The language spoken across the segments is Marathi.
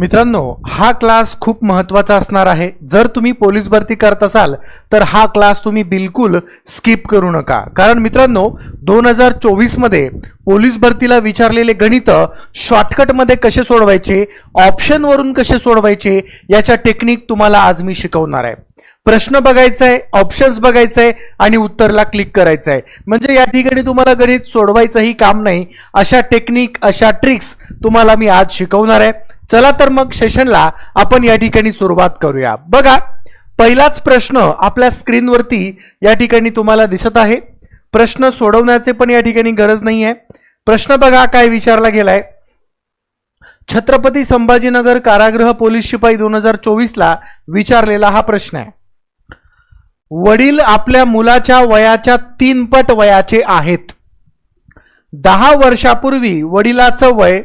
मित्रांनो हा क्लास खूप महत्त्वाचा असणार आहे. जर तुम्ही पोलीस भरती करत असाल तर हा क्लास तुम्ही बिलकुल स्किप करू नका. कारण मित्रांनो दोन हजार चोवीसमध्ये पोलीस भरतीला विचारलेले गणित शॉर्टकटमध्ये कसे सोडवायचे ऑप्शनवरून कसे सोडवायचे याच्या टेक्निक तुम्हाला आज मी शिकवणार आहे. प्रश्न बघायचा आहे ऑप्शन्स बघायचं आहे आणि उत्तरला क्लिक करायचं आहे म्हणजे या ठिकाणी तुम्हाला गणित सोडवायचंही काम नाही अशा टेक्निक अशा ट्रिक्स तुम्हाला मी आज शिकवणार आहे. चला तर मग सेशनला आपण या ठिकाणी सुरुवात करूया. बघा पहिलाच प्रश्न आपल्या स्क्रीनवरती या ठिकाणी तुम्हाला दिसत आहे. प्रश्न सोडवण्याचे पण या ठिकाणी गरज नाही आहे प्रश्न बघा काय विचारला गेलाय. छत्रपती संभाजीनगर कारागृह पोलीस शिपाई दोन हजार चोवीसला विचारलेला हा प्रश्न आहे. वडील आपल्या मुलाच्या वयाच्या तीन पट वयाचे आहेत. दहा वर्षापूर्वी वडिलाचं वय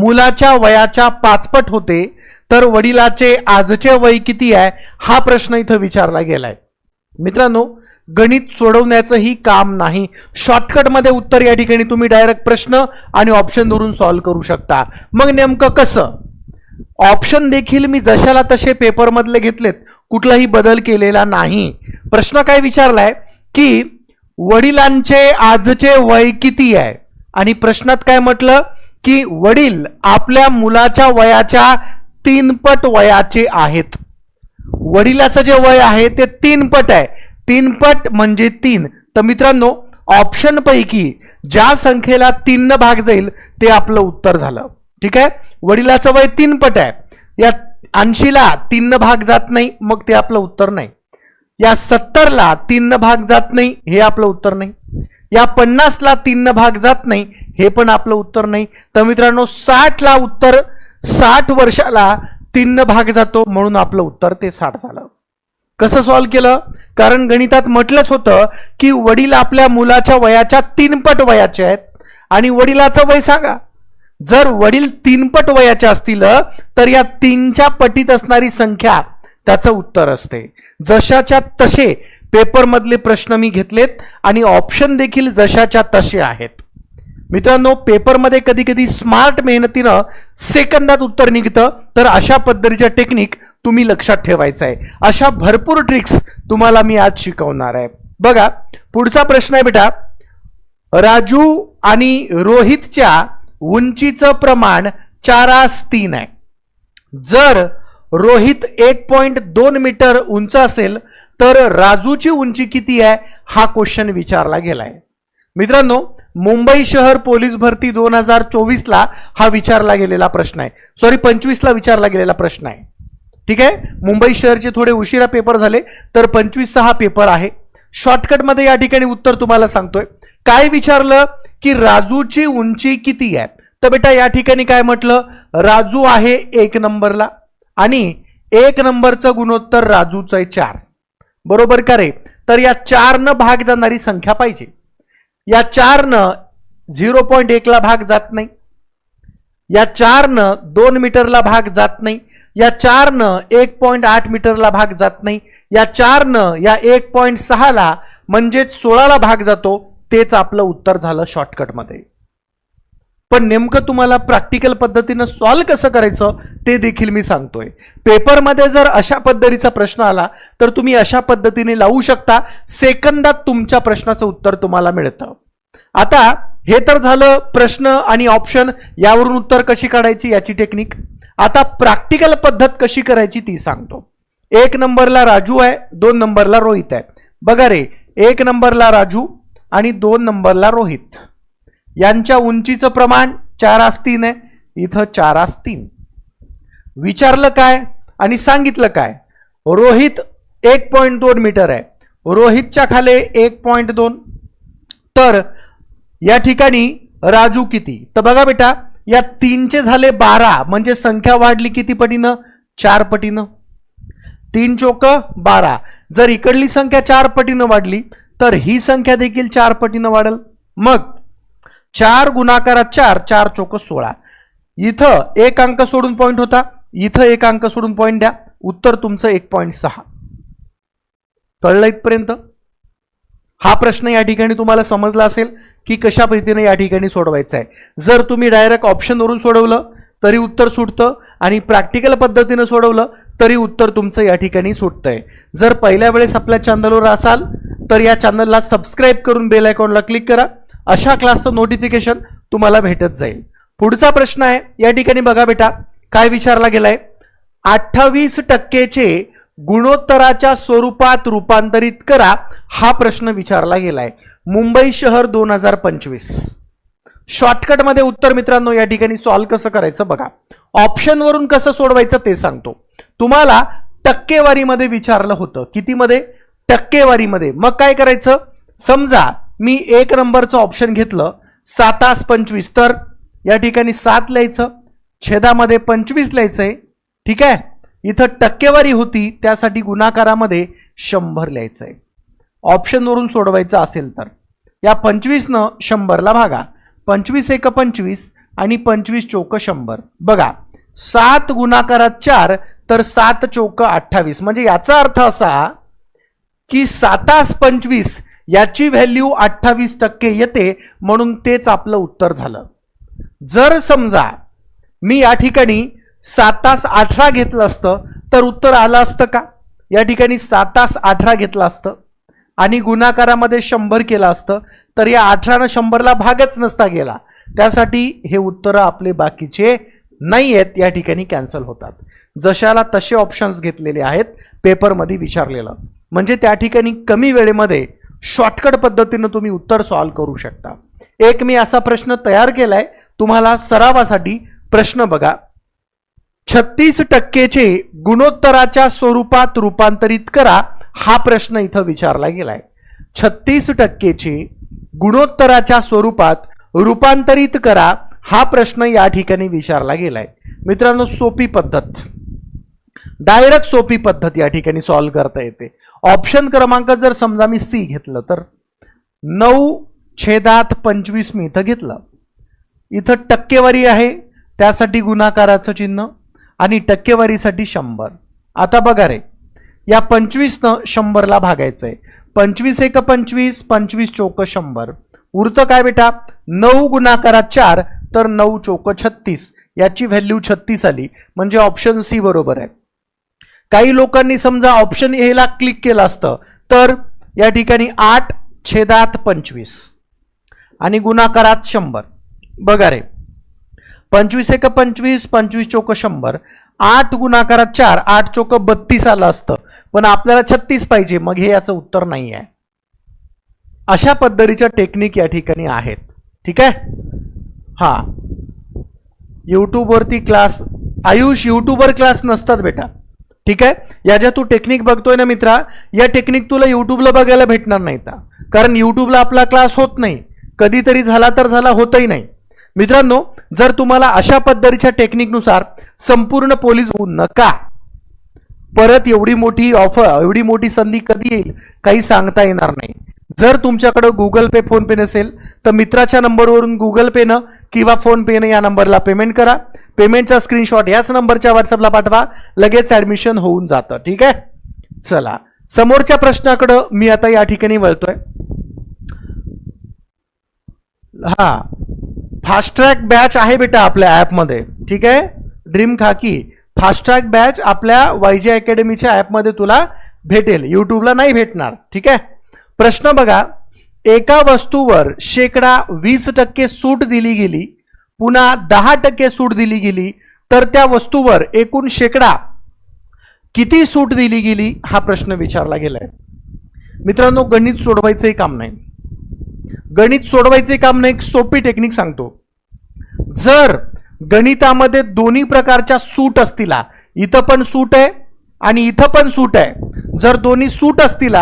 मुलाच्या वयाच्या पाचपट होते तर वडिलाचे आजचे वय किती आहे हा प्रश्न इथं विचारला गेलाय. मित्रांनो गणित सोडवण्याचंही काम नाही. शॉर्टकटमध्ये उत्तर या ठिकाणी तुम्ही डायरेक्ट प्रश्न आणि ऑप्शन धरून सॉल्व्ह करू शकता. मग नेमकं कसं? ऑप्शन देखील मी जशाला तसे पेपरमधले घेतलेत कुठलाही बदल केलेला नाही. प्रश्न काय विचारलाय की वडिलांचे आजचे वय किती आहे? आणि प्रश्नात काय म्हटलं? की वडील आपल्या मुलाच्या वयाच्या तीन पट वयाचे आहेत. वडिलाचं जे वय आहे ते तीन पट आहे. तीन पट म्हणजे तीन. तर मित्रांनो ऑप्शन पैकी ज्या संख्येला तीन भाग जाईल ते आपलं उत्तर झालं. ठीक आहे? वडिलाचं वय तीन पट आहे. या ऐंशीला तीन भाग जात नाही मग ते आपलं उत्तर नाही. या सत्तरला तीन भाग जात नाही हे आपलं उत्तर नाही. या पन्नासला तीन भाग जात नाही हे पण आपलं उत्तर नाही. तर मित्रांनो साठला उत्तर साठ वर्षाला तीन भाग जातो म्हणून आपलं उत्तर ते साठ झालं. कसं सॉल्व्ह केलं? कारण गणितात म्हटलंच होतं की वडील आपल्या मुलाच्या वयाच्या तीनपट वयाचे आहेत आणि वडिलाचं वय सांगा. जर वडील तीनपट वयाचे असतील तर या तीनच्या पटीत असणारी संख्या त्याचं उत्तर असते. जशाच्या तसे पेपरमधले प्रश्न मी घेतलेत आणि ऑप्शन देखील जशाच्या तसे आहेत. मित्रांनो पेपरमध्ये कधी कधी स्मार्ट मेहनतीनं सेकंदात उत्तर निघतं तर अशा पद्धतीच्या टेक्निक तुम्ही लक्षात ठेवायचं आहे. अशा भरपूर ट्रिक्स तुम्हाला मी आज शिकवणार आहे. बघा पुढचा प्रश्न आहे बेटा. राजू आणि रोहितच्या उंचीचं प्रमाण चारास तीन आहे. जर रोहित एक पॉइंट दोन मीटर उंच असेल तर राजूची उंची किती आहे? हा क्वेश्चन विचारला गेलाय. मित्रांनो मुंबई शहर पोलीस भरती दोन हजार चोवीसला हा विचारला गेलेला प्रश्न आहे. सॉरी पंचवीसला विचारला गेलेला प्रश्न आहे. ठीक आहे? मुंबई शहरचे थोडे उशिरा पेपर झाले तर पंचवीसचा हा पेपर आहे. शॉर्टकटमध्ये या ठिकाणी उत्तर तुम्हाला सांगतोय. काय विचारलं? की राजूची उंची किती आहे? तर बेटा या ठिकाणी काय म्हटलं? राजू आहे एक नंबरला. आणि एक नंबरचं गुणोत्तर राजूचं आहे चार. बरोबर का रे? तर या चारनं भाग जाणारी संख्या पाहिजे. या चारनं झिरो पॉईंट एकला भाग जात नाही. या चारनं दोन मीटरला भाग जात नाही. या चारनं एक पॉईंट आठ मीटरला भाग जात नाही. या चारनं या एक पॉईंट सहाला म्हणजेच सोळाला भाग जातो तेच आपलं उत्तर झालं शॉर्टकटमध्ये पण नेमकं तुम्हाला प्रॅक्टिकल पद्धतीनं सॉल्व कसं करायचं ते देखील मी सांगतोय. पेपरमध्ये जर अशा पद्धतीचा प्रश्न आला तर तुम्ही अशा पद्धतीने लावू शकता. सेकंदात तुमच्या प्रश्नाचं उत्तर तुम्हाला मिळतं. आता हे तर झालं प्रश्न आणि ऑप्शन यावरून उत्तर कशी काढायची याची टेक्निक आता प्रॅक्टिकल पद्धत कशी करायची ती सांगतो. एक नंबरला राजू आहे दोन नंबरला रोहित आहे. बघा रे एक नंबरला राजू आणि दोन नंबरला रोहित. यांच्या उंचीचं प्रमाण चार आस तीन आहे इथं चार आस तीन विचारलं काय आणि सांगितलं काय? रोहित एक पॉईंट दोन मीटर आहे. रोहितच्या खाले एक पॉईंट दोन. तर या ठिकाणी राजू किती? तर बघा बेटा या तीनचे झाले बारा म्हणजे संख्या वाढली किती पटीनं? चार पटीनं. तीन चोक बारा. जर इकडली संख्या चार पटीनं वाढली तर ही संख्या देखील चार पटीनं वाढल. मग चार गुणाकारात चार चार चोक सोळा. इथं एक अंक सोडून पॉईंट होता. इथं एक अंक सोडून पॉईंट द्या. उत्तर तुमचं एक पॉईंट सहा. कळलं इथपर्यंत? हा प्रश्न या ठिकाणी तुम्हाला समजला असेल की कशा पद्धतीने या ठिकाणी सोडवायचा आहे जर तुम्ही डायरेक्ट ऑप्शनवरून सोडवलं तरी उत्तर सुटतं आणि प्रॅक्टिकल पद्धतीनं सोडवलं तरी उत्तर तुमचं या ठिकाणी सुटतंय. जर पहिल्या वेळेस आपल्या चॅनलवर असाल तर या चॅनलला सबस्क्राईब करून बेल आयकॉनला क्लिक करा. अशा क्लासचं नोटिफिकेशन तुम्हाला भेटत जाईल. पुढचा प्रश्न आहे या ठिकाणी बघा बेटा काय विचारला गेलाय? अठ्ठावीस टक्केचे गुणोत्तराच्या स्वरूपात रूपांतरित करा हा प्रश्न विचारला गेलाय. मुंबई शहर दोन हजार पंचवीस. शॉर्टकटमध्ये उत्तर मित्रांनो या ठिकाणी सॉल्व्ह कसं करायचं बघा. ऑप्शनवरून कसं सोडवायचं ते सांगतो. तुम्हाला टक्केवारीमध्ये विचारलं होतं. कितीमध्ये? टक्केवारीमध्ये. मग काय करायचं? समजा मी एक नंबरचं ऑप्शन घेतलं. सातास पंचवीस. तर या ठिकाणी सात लिहायचं. छेदामध्ये पंचवीस लिहायचं आहे ठीक आहे? इथं टक्केवारी होती. त्यासाठी गुणाकारामध्ये शंभर लिहायचं आहे ऑप्शनवरून सोडवायचं असेल तर. या पंचवीसनं शंभरला भागा. पंचवीस एक पंचवीस आणि पंचवीस चौक शंभर. बघा सात गुणाकारात चार तर सात चौक अठ्ठावीस. म्हणजे याचा अर्थ असा की सातास पंचवीस याची व्हॅल्यू अठ्ठावीस टक्के येते म्हणून तेच आपलं उत्तर झालं. जर समजा मी या ठिकाणी सात तास अठरा घेतलं असतं तर उत्तर आलं असतं का? या ठिकाणी सात तास अठरा घेतलं असतं आणि गुणाकारामध्ये शंभर केलं असतं तर या अठरानं शंभरला भागच नसता गेला. त्यासाठी हे उत्तरं आपले बाकीचे नाही आहेत या ठिकाणी कॅन्सल होतात. जशाला तसे ऑप्शन्स घेतलेले आहेत पेपरमध्ये विचारलेलं. म्हणजे त्या ठिकाणी कमी वेळेमध्ये शॉर्टकट पद्धतीनं तुम्ही उत्तर सॉल्व्ह करू शकता. एक मी असा प्रश्न तयार केलाय तुम्हाला सरावासाठी प्रश्न बघा. छत्तीस टक्केचे गुणोत्तराच्या स्वरूपात रूपांतरित करा हा प्रश्न इथं विचारला गेलाय. छत्तीस टक्केचे गुणोत्तराच्या स्वरूपात रूपांतरित करा हा प्रश्न या ठिकाणी विचारला गेलाय. मित्रांनो सोपी पद्धत. डायरेक्ट सोपी पद्धत या ठिकाणी सॉल्व्ह करता येते. ऑप्शन क्रमांक जर समजा मी सी घेतलं तर नऊ छेदात पंचवीस मी इथं घेतलं. इथं टक्केवारी आहे त्यासाठी गुणाकाराचं चिन्ह आणि टक्केवारीसाठी शंभर. आता बघा रे या पंचवीसनं शंभरला भागायचंय. पंचवीस एक पंचवीस पंचवीस चौक शंभर. उरतं काय बेटा? नऊ गुणाकारात चार तर नऊ चौक छत्तीस. याची व्हॅल्यू छत्तीस आली. म्हणजे ऑप्शन सी बरोबर आहे. काही लोकांनी समजा ऑप्शन एला क्लिक केलं असतं तर या ठिकाणी आठ छेदात पंचवीस आणि गुणाकारात शंभर. बघा रे. पंचवीस एक पंचवीस पंचवीस चौक शंभर. आठ गुणाकारात चार आठ चौक बत्तीस आलं असतं. पण आपल्याला छत्तीस पाहिजे मग हे याचं उत्तर नाही आहे. अशा पद्धतीच्या टेक्निक या ठिकाणी आहेत. ठीक आहे? हा. यूट्यूबवरती क्लास आयुष यूट्यूबवर क्लास नसतात बेटा. ठीक आहे? या ज्या तू टेक्निक बघतोय ना मित्रा या टेक्निक तुला युट्यूबला बघायला भेटणार नाही कारण युट्यूबला आपला क्लास होत नाही. कधीतरी झाला तर झाला होतही नाही. मित्रांनो जर तुम्हाला अशा पद्धतीच्या टेक्निकनुसार संपूर्ण पोलीस होऊ नका. परत एवढी मोठी ऑफर एवढी मोठी संधी कधी येईल काही सांगता येणार नाही. जर तुमच्याकडं गुगल पे फोन पे नसेल तर मित्राच्या नंबरवरून गुगल पेनं किंवा फोनपेने या नंबरला पेमेंट करा. पेमेंटचा स्क्रीनशॉट याच नंबरच्या व्हॉट्सअपला पाठवा. लगेच ॲडमिशन होऊन जातं. ठीक आहे? चला. समोरच्या प्रश्नाकडं मी आता या ठिकाणी वळतोय. हा. फास्ट्रॅक बॅच आहे बेटा आपल्या ॲपमध्ये. ठीक आहे? ड्रीम खाकी. फास्ट्रॅक बॅच आपल्या वायजी अकॅडमीच्या ॲपमध्ये तुला भेटेल. यूट्यूबला नाही भेटणार. ठीक आहे? प्रश्न बघा. एका वस्तूवर शेकडा वीस टक्के सूट दिली गेली पुन्हा दहा टक्के सूट दिली गेली तर त्या वस्तूवर एकूण शेकडा किती सूट दिली गेली हा प्रश्न विचारला गेलाय. मित्रांनो गणित सोडवायचंही काम नाही. गणित सोडवायचे काम नाही एक सोपी टेक्निक सांगतो. जर गणितामध्ये दोन्ही प्रकारच्या सूट असतील इथं पण सूट आहे आणि इथं पण सूट आहे जर दोन्ही सूट असतील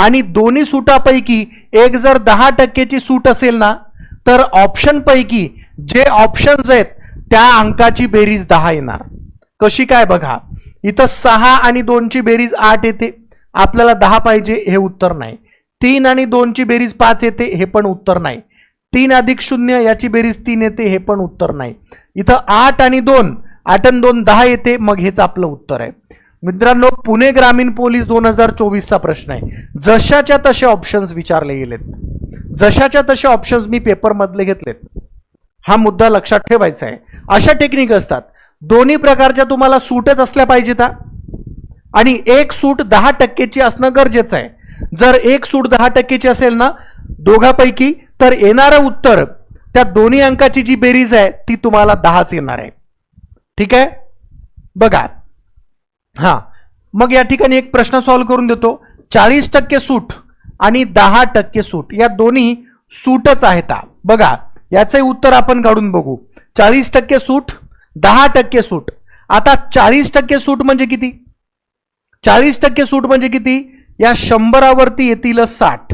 आणि दोन्ही सूटापैकी एक जर दहा टक्केची सूट असेल ना तर ऑप्शनपैकी जे ऑप्शन्स आहेत त्या अंकाची बेरीज दहा येणार. कशी काय बघा इथं सहा आणि दोनची बेरीज आठ येते. आपल्याला दहा पाहिजे हे उत्तर नाही. तीन आणि दोनची बेरीज पाच येते हे पण उत्तर नाही. तीन अधिक शून्य याची बेरीज तीन येते हे पण उत्तर नाही. इथं आठ आणि दोन आठ आणि दोन दहा येते मग हेच आपलं उत्तर आहे. मित्रांनो पुणे ग्रामीण पोलीस दोन हजार चोवीसचा प्रश्न आहे. जशाच्या तसे ऑप्शन्स विचारले गेलेत. जशाच्या तसे ऑप्शन्स मी पेपरमधले घेतलेत. हा मुद्दा लक्षात ठेवायचा आहे. अशा टेक्निक असतात. दोन्ही प्रकारच्या तुम्हाला सूटच असल्या पाहिजेत आणि एक सूट दहा टक्केची असणं गरजेचं आहे. जर एक सूट दहा टक्केची असेल ना दोघापैकी तर येणारं उत्तर त्या दोन्ही अंकाची जी बेरीज आहे ती तुम्हाला दहाच येणार आहे. ठीक आहे? बघा. हा. मग या ठिकाणी एक प्रश्न सॉल्व्ह करून देतो. चाळीस टक्के सूट आणि दहा टक्के सूट या दोन्ही सूटच आहेत. बघा याचे उत्तर आपण काढून बघू. चाळीस टक्के सूट दहा टक्के सूट. आता चाळीस टक्के सूट म्हणजे किती? चाळीस टक्के सूट म्हणजे किती? या शंभरावरती येतील साठ.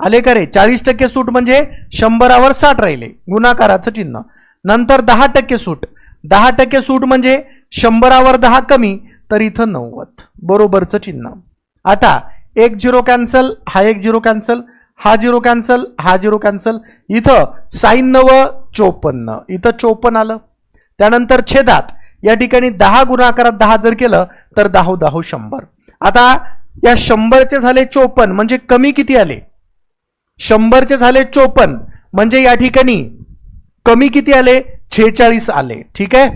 आले का रे? चाळीस टक्के सूट म्हणजे शंभरावर साठ राहिले. गुणाकाराचं चिन्ह. नंतर दहा टक्के सूट. दहा टक्के सूट म्हणजे शंभरावर दहा कमी तर इथं नव्वद. बरोबरचं चिन्ह. आता एक झिरो कॅन्सल हा एक झिरो कॅन्सल हा झिरो कॅन्सल हा झिरो कॅन्सल इथं साईन नव चोपन्न. इथं चोपन्न आलं. त्यानंतर छेदात या ठिकाणी दहा गुणाकारात दहा जर केलं तर दहा दहा शंभर. आता या शंभरचे झाले चोपन्न म्हणजे कमी किती आले? शंभरचे झाले चोपन्न म्हणजे या ठिकाणी कमी किती आले? छेचाळीस आले. ठीक आहे?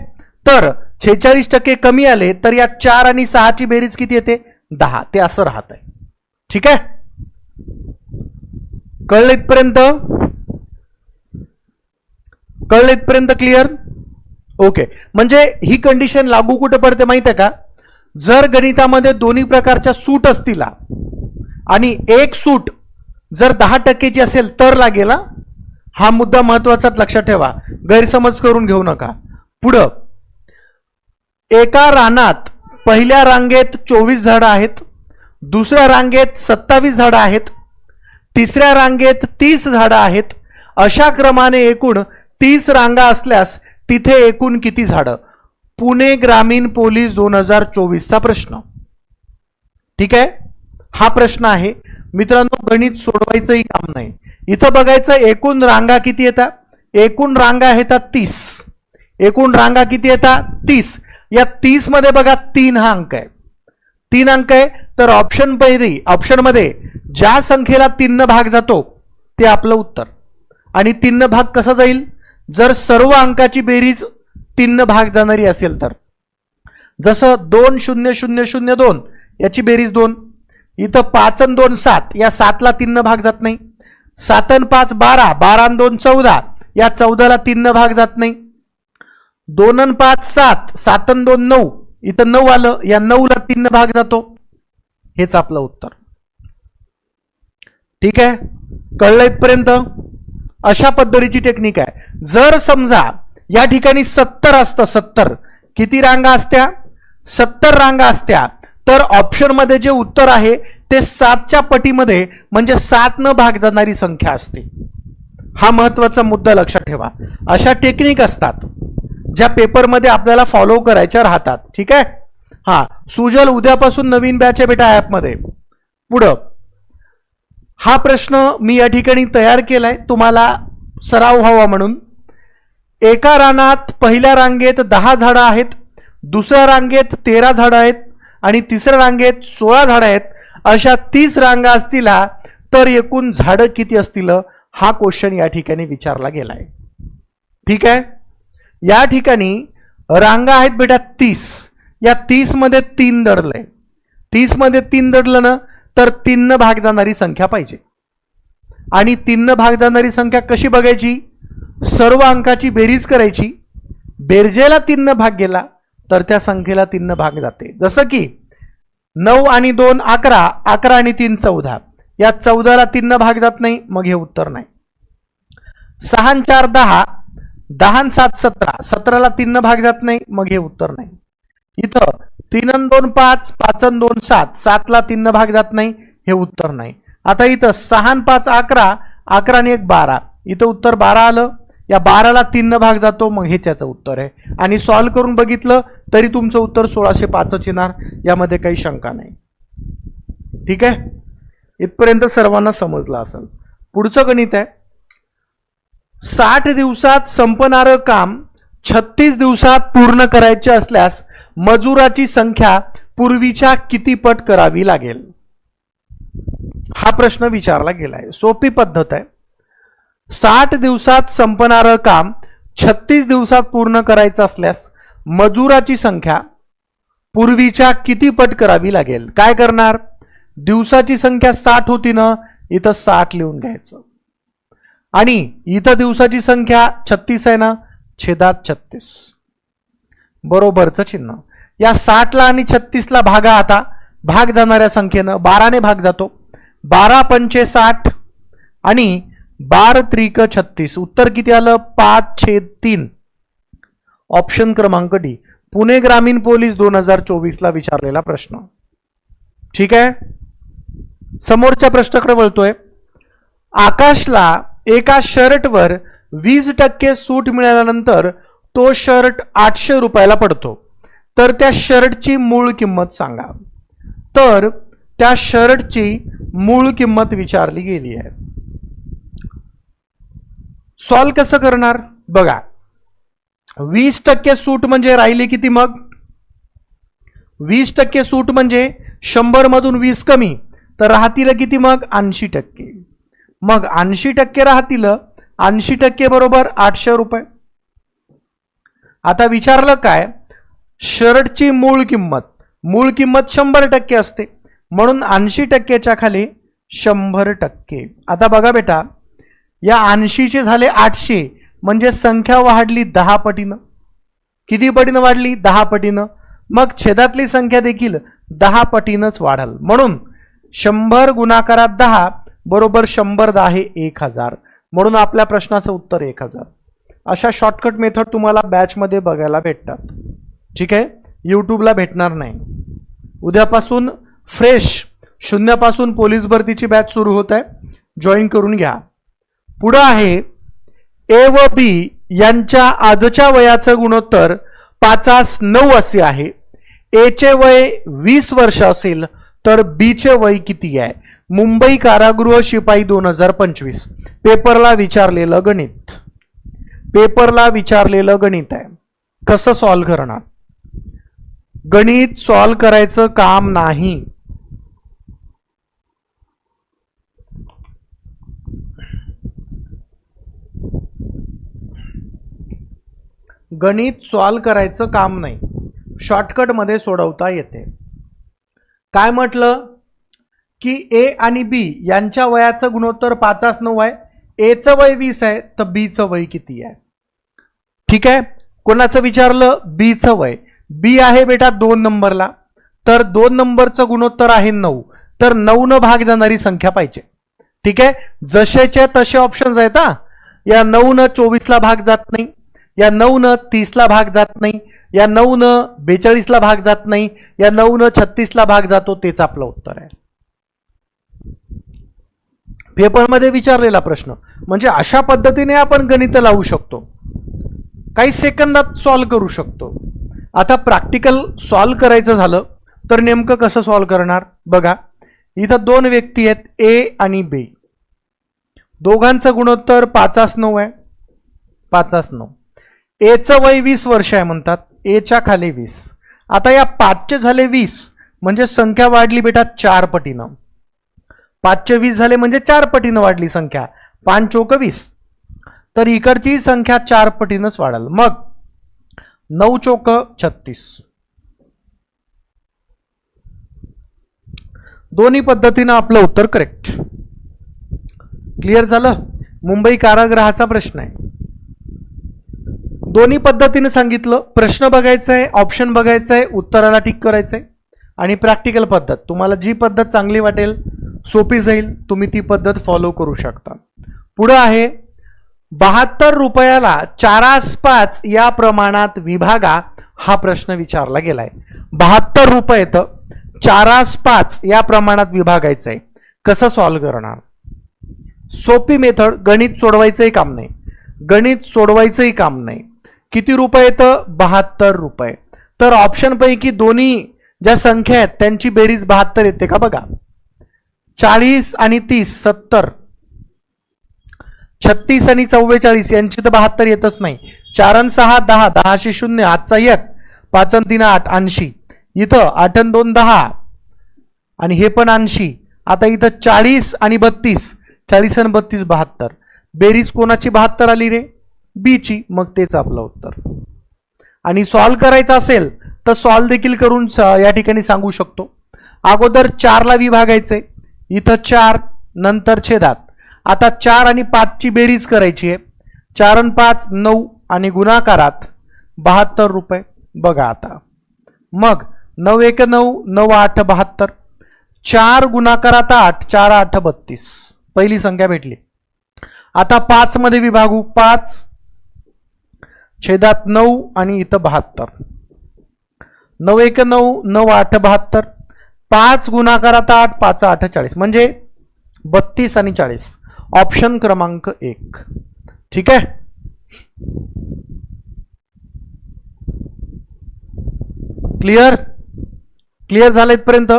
तर छेचाळीस टक्के कमी आले तर या चार आणि सहाची बेरीज किती येते? दहा. ते असं राहत आहे ठीक आहे? कळलं इथपर्यंत? कळलं इथपर्यंत क्लिअर ओके म्हणजे ही कंडिशन लागू कुठे पडते माहीत आहे का? जर गणितामध्ये दोन्ही प्रकारच्या सूट असतील आणि एक सूट जर दहा टक्केची असेल तर लागेल हा. हा मुद्दा महत्त्वाचा लक्षात ठेवा. गैरसमज करून घेऊ नका. पुढं एका रानात पहिल्या रांगेत चोवीस झाडं आहेत दुसऱ्या रांगेत सत्तावीस झाडं आहेत तिसऱ्या रांगेत तीस झाडं आहेत. अशा क्रमाने एकूण तीस रांगा असल्यास तिथे एकूण किती झाडं? पुणे ग्रामीण पोलीस दोन हजार चोवीसचा प्रश्न. ठीक आहे? हा प्रश्न आहे. मित्रांनो गणित सोडवायचंही काम नाही. इथं बघायचं एकूण रांगा किती येतात? एकूण रांगा येतात तीस. एकूण रांगा किती येतात? तीस. या तीसमध्ये बघा तीन हा अंक आहे तीन अंक आहे तर ऑप्शन पहिली ऑप्शनमध्ये ज्या संख्येला तीन भाग जातो ते आपलं उत्तर. आणि तीन भाग कसा जाईल? जर सर्व अंकाची बेरीज तीन भाग जाणारी असेल तर. जसं दोन शून्य शून्य शून्य दोन याची बेरीज दोन. इथं पाच अन दोन सात या सातला तीन भाग जात नाही. सात अन पाच बारा बारा दोन चौदा या चौदाला तीन भाग जात नाही. दोन अन पाच सात. सात अन दोन नऊ. इथं नऊ आलं या नऊला तीन भाग जातो. हेच आपलं उत्तर. ठीक आहे? कळलं इथपर्यंत? अशा पद्धतीची टेक्निक आहे. जर समजा या ठिकाणी सत्तर असतं सत्तर. किती रांगा असत्या? सत्तर रांगा असत्या. तर ऑप्शनमध्ये जे उत्तर आहे ते सातच्या पटीमध्ये म्हणजे सात न भाग जाणारी संख्या असते. हा महत्त्वाचा मुद्दा लक्षात ठेवा. अशा टेक्निक असतात. ज्या पेपरमध्ये आपल्याला फॉलो करायच्या राहतात. ठीक आहे? हा सुजल उद्यापासून नवीन बॅच आहे बेटा ॲपमध्ये पुढं. हा प्रश्न मी या ठिकाणी तयार केलाय तुम्हाला सराव व्हावा म्हणून. एका रानात पहिल्या रांगेत दहा झाडं आहेत दुसऱ्या रांगेत तेरा झाडं आहेत आणि तिसऱ्या रांगेत सोळा झाडं आहेत. अशा तीस रांगा असतील तर एकूण झाडं किती असतील हा क्वेश्चन या ठिकाणी विचारला गेलाय. ठीक आहे? या ठिकाणी रांगा आहेत बेटा तीस. या तीसमध्ये तीन दडलंय. आहे तीसमध्ये तीन दडलं ना तर तीन भाग जाणारी संख्या पाहिजे. आणि तीन भाग जाणारी संख्या कशी बघायची? सर्व अंकाची बेरीज करायची. बेरजेला तीननं भाग गेला तर त्या संख्येला तीन भाग जाते. जसं की नऊ आणि दोन अकरा अकरा आणि तीन चौदा. या चौदाला तीन भाग जात नाही मग हे उत्तर नाही. सहा चार दहा दहा सात सतरा. सतराला तीन भाग जात नाही मग हे उत्तर नाही. इथं तीन दोन पाच पाच दोन सात. सातला तीन भाग जात नाही हे उत्तर नाही. आता इथं सहा पाच अकरा अकरा आणि एक बारा. इथं उत्तर बारा आलं. या बाराला तीन भाग जातो मग हे त्याचं उत्तर आहे. आणि सॉल्व्ह करून बघितलं तरी तुमचं उत्तर सोळाशे पाचच येणार. यामध्ये काही शंका नाही. ठीक आहे? इथपर्यंत सर्वांना समजलं असेल. पुढचं गणित आहे. साठ दिवसात संपणारं काम छत्तीस दिवसात पूर्ण करायचे असल्यास मजुराची संख्या पूर्वीच्या किती पट करावी लागेल? हा प्रश्न विचारला गेलाय. सोपी पद्धत आहे. साठ दिवसात संपणारं काम छत्तीस दिवसात पूर्ण करायचं असल्यास मजुराची संख्या पूर्वीच्या किती पट करावी लागेल? काय करणार? दिवसाची संख्या साठ होती ना इथं साठ लिहून घ्यायचं. आणि इथं दिवसाची संख्या छत्तीस आहे ना? छेदात छत्तीस. बरोबरचं चिन्ह. या साठला आणि छत्तीसला भागा आता. भाग जाणाऱ्या संख्येनं बाराने भाग जातो. बारा पंचे साठ आणि बार त्रिक छत्तीस. उत्तर किती आलं? पाच छेद तीन. ऑप्शन क्रमांक डी पुणे ग्रामीण पोलीस दोन हजार चोवीसला विचारलेला प्रश्न. ठीक आहे? समोरच्या प्रश्नाकडे वळतोय. आकाशला एका शर्टवर वीस टक्के सूट मिळाल्यानंतर तो शर्ट आठशे रुपयाला पडतो. तर त्या शर्टची मूळ किंमत सांगा. तर त्या शर्टची मूळ किंमत विचारली गेली आहे. सॉल्व कसं करणार? बघा. वीस टक्के सूट म्हणजे राहिले किती मग? वीस टक्के सूट म्हणजे शंभर मधून वीस कमी तर राहतील किती मग? ऐंशी टक्के. मग ऐंशी टक्के राहतील ऐंशी टक्के बरोबर आठशे रुपये. आता विचारलं काय? शर्टची मूळ किंमत. मूळ किंमत शंभर टक्के असते. म्हणून ऐंशी टक्केच्या खाली शंभर टक्के. आता बघा बेटा या ऐंशीचे झाले आठशे. म्हणजे संख्या वाढली दहा पटीनं. किती पटीनं वाढली? दहा पटीनं. मग छेदातली संख्या देखील दहा पटीनंच वाढल. म्हणून शंभर गुणाकारात दहा बरोबर शंभर दहा हे एक हजार. म्हणून आपल्या प्रश्नाचं उत्तर एक हजार. अशा शॉर्टकट मेथड तुम्हाला बॅचमध्ये बघायला भेटतात. ठीक आहे? यूट्यूबला भेटणार नाही. उद्यापासून फ्रेश शून्यापासून पोलीस भरतीची बॅच सुरू होत आहे. जॉईन करून घ्या. पुढं आहे ए व बी यांच्या आजच्या वयाचं गुणोत्तर पाचास नऊ असे आहे. एचे वय वीस वर्ष असेल तर बीचे वय किती आहे? मुंबई कारागृह शिपाई दोन हजार पंचवीस. पेपरला विचारलेलं गणित. पेपरला विचारलेलं गणित आहे. कसं सॉल्व करणार? गणित सॉल्व करायचं काम नाही. गणित सॉल्व करायचं काम नाही. शॉर्टकटमध्ये सोडवता येते. काय म्हटलं? की ए आणि बी यांच्या वयाचं गुणोत्तर पाचास नऊ आहे. एचं वय वीस आहे तर बीचं वय किती आहे? ठीक आहे? कोणाचं विचारलं? बीचं वय. बी आहे बेटा दोन नंबरला. तर दोन नंबरचं गुणोत्तर आहे नऊ. तर नऊ न भाग जाणारी संख्या पाहिजे. ठीक आहे? जसेचे तसे ऑप्शन्स आहेत हा. या नऊ न चोवीसला भाग जात नाही. या नऊ न तीसला भाग जात नाही. या नऊ न बेचाळीसला भाग जात नाही. या नऊ न छत्तीसला भाग जातो तेच आपलं उत्तर आहे. पेपरमध्ये विचारलेला प्रश्न. म्हणजे अशा पद्धतीने आपण गणित लावू शकतो. काही सेकंदात सॉल्व करू शकतो. आता प्रॅक्टिकल सॉल्व करायचं झालं तर नेमकं कसं सॉल्व करणार? बघा इथं दोन व्यक्ती आहेत ए आणि बी दोघांचं गुणोत्तर पाचास नऊ आहे. पाचास नऊ. एचं वय वीस वर्ष आहे म्हणतात. एच्या खाली वीस. आता या पाचचे झाले वीस म्हणजे संख्या वाढली बेटा चार पटीनं. पाचचे वीस झाले म्हणजे चार पटीनं वाढली संख्या. पाच चोक वीस. तर इकडची संख्या चार पटीनंच वाढल. मग नऊ चोक छत्तीस. दोन्ही पद्धतीनं आपलं उत्तर करेक्ट क्लिअर झालं? मुंबई कारागृहाचा प्रश्न आहे. दोन्ही पद्धतीने सांगितलं. प्रश्न बघायचा आहे ऑप्शन बघायचंय आहे उत्तराला टिक करायचं आहे आणि प्रॅक्टिकल पद्धत. तुम्हाला जी पद्धत चांगली वाटेल सोपी जाईल. तुम्ही ती पद्धत फॉलो करू शकता. पुढं आहे बहात्तर रुपयाला चारास पाच या प्रमाणात विभागा हा प्रश्न विचारला गेलाय. बहात्तर रुपये तर चारास पाच या प्रमाणात विभागायचं आहे कसं सॉल्व करणार? सोपी मेथड गणित सोडवायचंही काम नाही. गणित सोडवायचंही काम नाही. किती रुपये तर? बहात्तर रुपये. तर ऑप्शन पैकी दोन्ही ज्या संख्या आहेत त्यांची बेरीज बहात्तर येते का बघा? चाळीस आणि तीस सत्तर. छत्तीस आणि चव्वेचाळीस यांची तर बहात्तर येतच नाही. चारन सहा दहा. दहाशे शून्य आजचा एक. पाचन तीन आठ ऐंशी. इथं आठन दोन दहा. आणि हे पण ऐंशी. आता इथं चाळीस आणि बत्तीस. चाळीस आणि बत्तीस बहात्तर. बेरीज कोणाची बहात्तर आली रे? बीची. मग तेच आपलं उत्तर. आणि सॉल्व करायचं असेल तर सॉल्व देखील करून या ठिकाणी सांगू शकतो. अगोदर चारला विभागायचे इथं चार नंतर छेदात. आता चार आणि पाचची बेरीज करायची आहे. चार आणि पाच नऊ आणि गुणाकारात बहात्तर रुपये. बघा आता. मग नऊ एक नऊ नऊ आठ बहात्तर. चार गुणाकारात आठ चार आठ बत्तीस. पहिली संख्या भेटली. आता पाच मध्ये विभागू. पाच छेदात नऊ आणि इथं बहात्तर. नऊ एक नऊ नऊ आठ बहात्तर. पाच गुणाकार आता आठ पाच आठ चाळीस. म्हणजे बत्तीस आणि चाळीस. ऑप्शन क्रमांक एक. ठीक आहे? क्लिअर क्लिअर झालं इथपर्यंत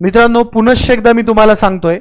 मित्रांनो पुनश्च एकदा मी तुम्हाला सांगतोय